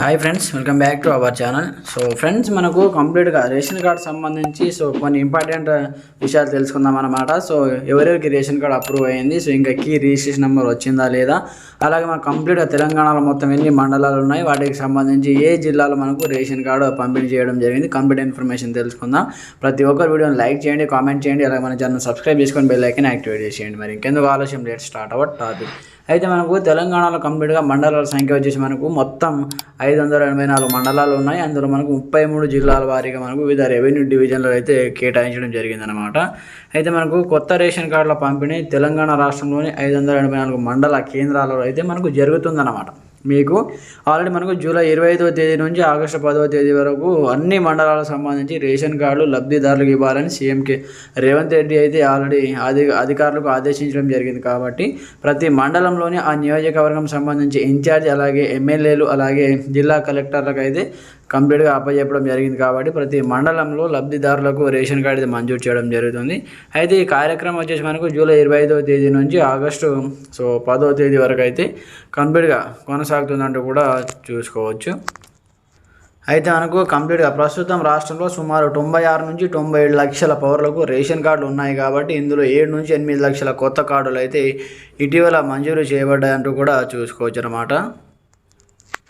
Hi friends welcome back to our channel so friends మనకు కంప్లీట్గా ration card సంబంధించి so కొన్ని ఇంపార్టెంట్ విషయాలు తెలుసుకుందాం అనమాట సో ఎవరెవరికి రేషన్ కార్డ్ అప్రూవ్ అయ్యింది సో ఇంకా కీ రిజిస్ట్రేషన్ నెంబర్ వచ్చిందా లేదా? అలాగే మనకు కంప్లీట్గా తెలంగాణలో మొత్తం ఎన్ని మండలాలు ఉన్నాయి వాటికి సంబంధించి ఏ జిల్లాలో మనకు రేషన్ కార్డు పంపిణీ చేయడం జరిగింది కంప్లీట్ ఇన్ఫర్మేషన్ తెలుసుకుందాం. ప్రతి ఒక్కరు వీడియోని లైక్ చేయండి కామెంట్ చేయండి అలాగే మన ఛానల్ సబ్స్క్రైబ్ చేసుకొని బెల్ ఐకన్ యాక్టివేట్ చేసేయండి. మరి ఇంకెందుకు ఆలస్యం లేట్ స్టార్ట్ అవర్ టాపిక్ అయితే మనకు తెలంగాణలో కంప్లీట్గా మండలాల సంఖ్య వచ్చేసి మనకు మొత్తం ఐదు వందల ఎనభై నాలుగు మండలాలు ఉన్నాయి. అందులో మనకు ముప్పై మూడు జిల్లాల వారీగా మనకు వివిధ రెవెన్యూ డివిజన్లు అయితే కేటాయించడం జరిగిందనమాట అయితే మనకు కొత్త రేషన్ కార్డుల పంపిణీ తెలంగాణ రాష్ట్రంలోని ఐదు వందల ఎనభై నాలుగు మండల కేంద్రాలలో అయితే మనకు జరుగుతుందన్నమాట. మీకు ఆల్రెడీ మనకు జూలై ఇరవై ఐదవ తేదీ నుంచి ఆగస్టు పదవ తేదీ వరకు అన్ని మండలాలకు సంబంధించి రేషన్ కార్డులు లబ్ధిదారులకు ఇవ్వాలని సీఎంకే రేవంత్ రెడ్డి అయితే ఆల్రెడీ అధి అధికారులకు ఆదేశించడం జరిగింది కాబట్టి ప్రతి మండలంలోని ఆ నియోజకవర్గం సంబంధించి ఇన్ఛార్జ్ అలాగే ఎమ్మెల్యేలు అలాగే జిల్లా కలెక్టర్లకు అయితే కంప్లీట్గా అప్పచెప్పడం జరిగింది కాబట్టి ప్రతి మండలంలో లబ్ధిదారులకు రేషన్ కార్డు మంజూరు చేయడం జరుగుతుంది. అయితే ఈ కార్యక్రమం వచ్చేసి మనకు జూలై ఇరవై ఐదవ తేదీ నుంచి ఆగస్టు సో పదో తేదీ వరకు అయితే కంప్లీట్గా కొనసాగుతుందంటూ కూడా చూసుకోవచ్చు. అయితే మనకు కంప్లీట్గా ప్రస్తుతం రాష్ట్రంలో సుమారు తొంభై ఆరు నుంచి తొంభై ఏడు లక్షల పౌరులకు రేషన్ కార్డులు ఉన్నాయి కాబట్టి ఇందులో ఏడు నుంచి ఎనిమిది లక్షల కొత్త కార్డులు అయితే ఇటీవల మంజూరు చేయబడ్డాయంటూ కూడా చూసుకోవచ్చు అనమాట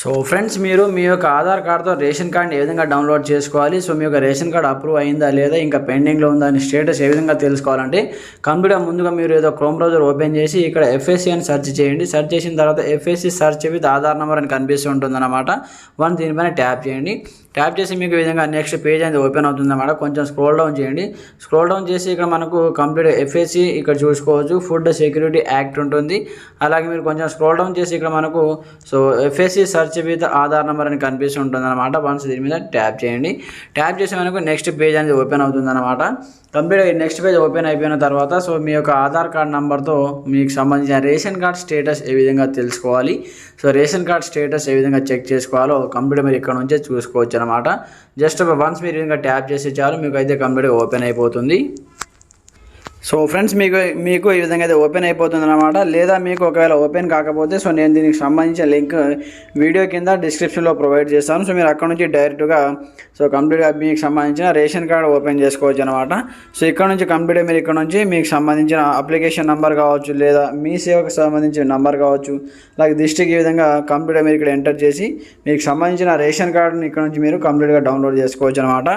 సో ఫ్రెండ్స్ మీరు మీ యొక్క ఆధార్ కార్డ్తో రేషన్ కార్డ్ని ఏ విధంగా డౌన్లోడ్ చేసుకోవాలి? సో మీ యొక్క రేషన్ కార్డ్ అప్రూవ్ అయిందా లేదా? ఇంకా పెండింగ్లో ఉందా? అని స్టేటస్ ఏ విధంగా తెలుసుకోవాలంటే కంప్యూటర్ ముందుగా మీరు ఏదో క్రోమ్ బ్రౌజర్ ఓపెన్ చేసి ఇక్కడ ఎఫ్ఎస్సి అని సెర్చ్ చేయండి. సెర్చ్ చేసిన తర్వాత FSC search with Aadhaar number అని కనిపిస్తూ ఉంటుందన్నమాట. వన్ దీనిపైన ట్యాప్ చేయండి. ట్యాప్ చేసి మీకు ఈ విధంగా నెక్స్ట్ పేజ్ అనేది ఓపెన్ అవుతుందన్నమాట. కొంచెం స్క్రోల్ డౌన్ చేయండి. స్క్రోల్ డౌన్ చేసి ఇక్కడ మనకు కంప్లీట్ ఎఫ్ఎస్సి ఇక్కడ చూసుకోవచ్చు. ఫుడ్ సెక్యూరిటీ యాక్ట్ ఉంటుంది. అలాగే మీరు కొంచెం స్క్రోల్ డౌన్ చేసి ఇక్కడ మనకు so FSC search with Aadhaar number అని కనిపిస్తూ ఉంటుంది అనమాట వన్స్ దీని మీద ట్యాప్ చేయండి. ట్యాప్ చేసే మనకు నెక్స్ట్ పేజ్ అనేది ఓపెన్ అవుతుంది అనమాట కంప్లీట్ నెక్స్ట్ పేజ్ ఓపెన్ అయిపోయిన తర్వాత సో మీ యొక్క ఆధార్ కార్డ్ నెంబర్తో మీకు సంబంధించిన రేషన్ కార్డ్ స్టేటస్ ఏ విధంగా తెలుసుకోవాలి? సో రేషన్ కార్డ్ స్టేటస్ ఏ విధంగా చెక్ చేసుకోవాలో కంప్లీట్ మీరు ఇక్కడ నుంచే చూసుకోవచ్చు అనమాట జస్ట్ వన్స్ మీరు విధంగా ట్యాప్ చేసే చాలు మీకు అయితే కంప్లీట్గా ఓపెన్ అయిపోతుంది. సో ఫ్రెండ్స్ మీకు మీకు ఈ విధంగా అయితే ఓపెన్ అయిపోతుంది అనమాట లేదా మీకు ఒకవేళ ఓపెన్ కాకపోతే సో నేను దీనికి సంబంధించిన లింక్ వీడియో కింద డిస్క్రిప్షన్లో ప్రొవైడ్ చేస్తాను. సో మీరు అక్కడ నుంచి డైరెక్ట్గా సో కంప్లీట్గా మీకు సంబంధించిన రేషన్ కార్డు ఓపెన్ చేసుకోవచ్చు అనమాట సో ఇక్కడ నుంచి కంప్లీట్గా మీరు ఇక్కడ నుంచి మీకు సంబంధించిన అప్లికేషన్ నెంబర్ కావచ్చు లేదా మీ సేవకు సంబంధించిన నెంబర్ కావచ్చు అలాగే డిస్ట్రిక్ట్ ఈ విధంగా కంప్లీట్గా మీరు ఇక్కడ ఎంటర్ చేసి మీకు సంబంధించిన రేషన్ కార్డుని ఇక్కడ నుంచి మీరు కంప్లీట్గా డౌన్లోడ్ చేసుకోవచ్చు అనమాట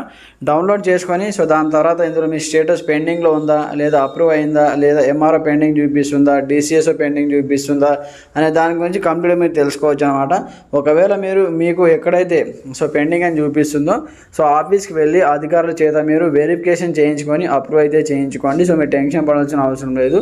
డౌన్లోడ్ చేసుకొని సో దాని తర్వాత ఇందులో మీ స్టేటస్ పెండింగ్లో ఉందా లేదా అప్రూవ్ అయిందా లేదా ఎంఆర్ఓ పెండింగ్ చూపిస్తుందా డిసిఎస్ఓ పెండింగ్ చూపిస్తుందా అనే దాని గురించి కంప్లీట్గా మీరు తెలుసుకోవచ్చు అనమాట ఒకవేళ మీరు మీకు ఎక్కడైతే సో పెండింగ్ అని చూపిస్తుందో సో ఆఫీస్కి వెళ్ళి అధికారుల చేత మీరు వెరిఫికేషన్ చేయించుకొని అప్రూవ్ అయితే చేయించుకోండి. సో మీరు టెన్షన్ పడాల్సిన అవసరం లేదు.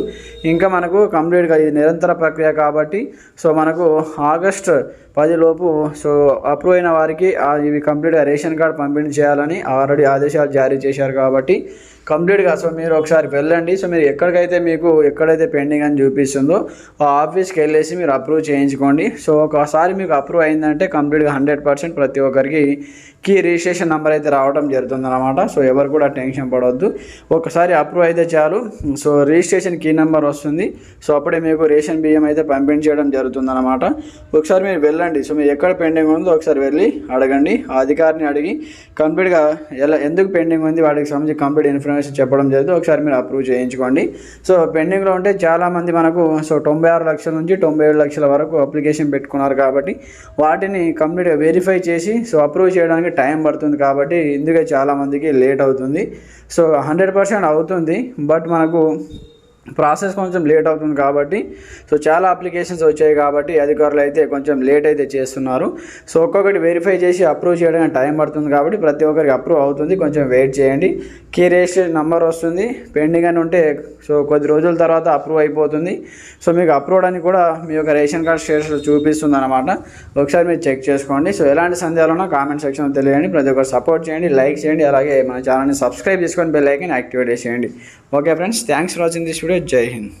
ఇంకా మనకు కంప్లీట్గా ఇది నిరంతర ప్రక్రియ కాబట్టి సో మనకు ఆగస్ట్ పదిలోపు సో అప్రూవ్ అయిన వారికి ఇవి కంప్లీట్గా రేషన్ కార్డ్ పంపిణీ చేయాలని ఆల్రెడీ ఆదేశాలు జారీ చేశారు కాబట్టి కంప్లీట్గా సో మీరు ఒకసారి వెళ్ళండి. సో మీరు ఎక్కడికైతే మీకు ఎక్కడైతే పెండింగ్ అని చూపిస్తుందో ఆ ఆఫీస్కి వెళ్ళేసి మీరు అప్రూవ్ చేయించుకోండి. సో ఒకసారి మీకు అప్రూవ్ అయిందంటే కంప్లీట్గా హండ్రెడ్ పర్సెంట్ ప్రతి ఒక్కరికి కీ రిజిస్ట్రేషన్ నెంబర్ అయితే రావడం జరుగుతుంది అనమాట సో ఎవరు కూడా టెన్షన్ పడవద్దు ఒకసారి అప్రూవ్ అయితే చాలు. సో రిజిస్ట్రేషన్ కీ నెంబర్ వస్తుంది. సో అప్పుడే మీకు రేషన్ బియ్యం అయితే పంపిణీ చేయడం జరుగుతుంది అనమాట ఒకసారి మీరు వెళ్ళండి. సో మీరు ఎక్కడ పెండింగ్ ఉందో ఒకసారి వెళ్ళి అడగండి. ఆ అధికారిని అడిగి కంప్లీట్గా ఎలా ఎందుకు పెండింగ్ ఉంది? వాటికి సంబంధించి కంప్లీట్ ఇన్ఫర్మేషన్ చెప్పడం జరుగుతుంది ఒకసారి మీరు అప్రూవ్ చేయించుకోండి. సో పెండింగ్లో ఉంటే చాలామంది మనకు సో తొంభై ఆరు లక్షల నుంచి తొంభై ఏడు లక్షల వరకు అప్లికేషన్ పెట్టుకున్నారు కాబట్టి వాటిని కంప్లీట్గా వెరిఫై చేసి సో అప్రూవ్ చేయడానికి టైం పడుతుంది కాబట్టి ఇందుకే చాలామందికి లేట్ అవుతుంది. సో హండ్రెడ్ పర్సెంట్ అవుతుంది. బట్ మనకు ప్రాసెస్ కొంచెం లేట్ అవుతుంది కాబట్టి సో చాలా అప్లికేషన్స్ వచ్చాయి కాబట్టి అధికారులు అయితే కొంచెం లేట్ అయితే చేస్తున్నారు. సో ఒక్కొక్కటి వెరిఫై చేసి అప్రూవ్ చేయడానికి టైం పడుతుంది కాబట్టి ప్రతి ఒక్కరికి అప్రూవ్ అవుతుంది. కొంచెం వెయిట్ చేయండి. కీ రిజిస్ట్రేషన్ నెంబర్ వస్తుంది. పెండింగ్ అని ఉంటే సో కొద్ది రోజుల తర్వాత అప్రూవ్ అయిపోతుంది. సో మీకు అప్రూవ్ అని కూడా మీ యొక్క రేషన్ కార్డ్ స్టేటస్ చూపిస్తుంది అనమాట ఒకసారి మీరు చెక్ చేసుకోండి. సో ఎలాంటి సందేహాలున్నా కామెంట్ సెక్షన్లో తెలియండి ప్రతి ఒక్కరు సపోర్ట్ చేయండి లైక్ చేయండి. అలాగే మన ఛానల్ని సబ్స్క్రైబ్ చేసుకొని బెల్ ఐకన్ యాక్టివేట్ చేసేయండి okay friends thanks for watching this video जय हिंद।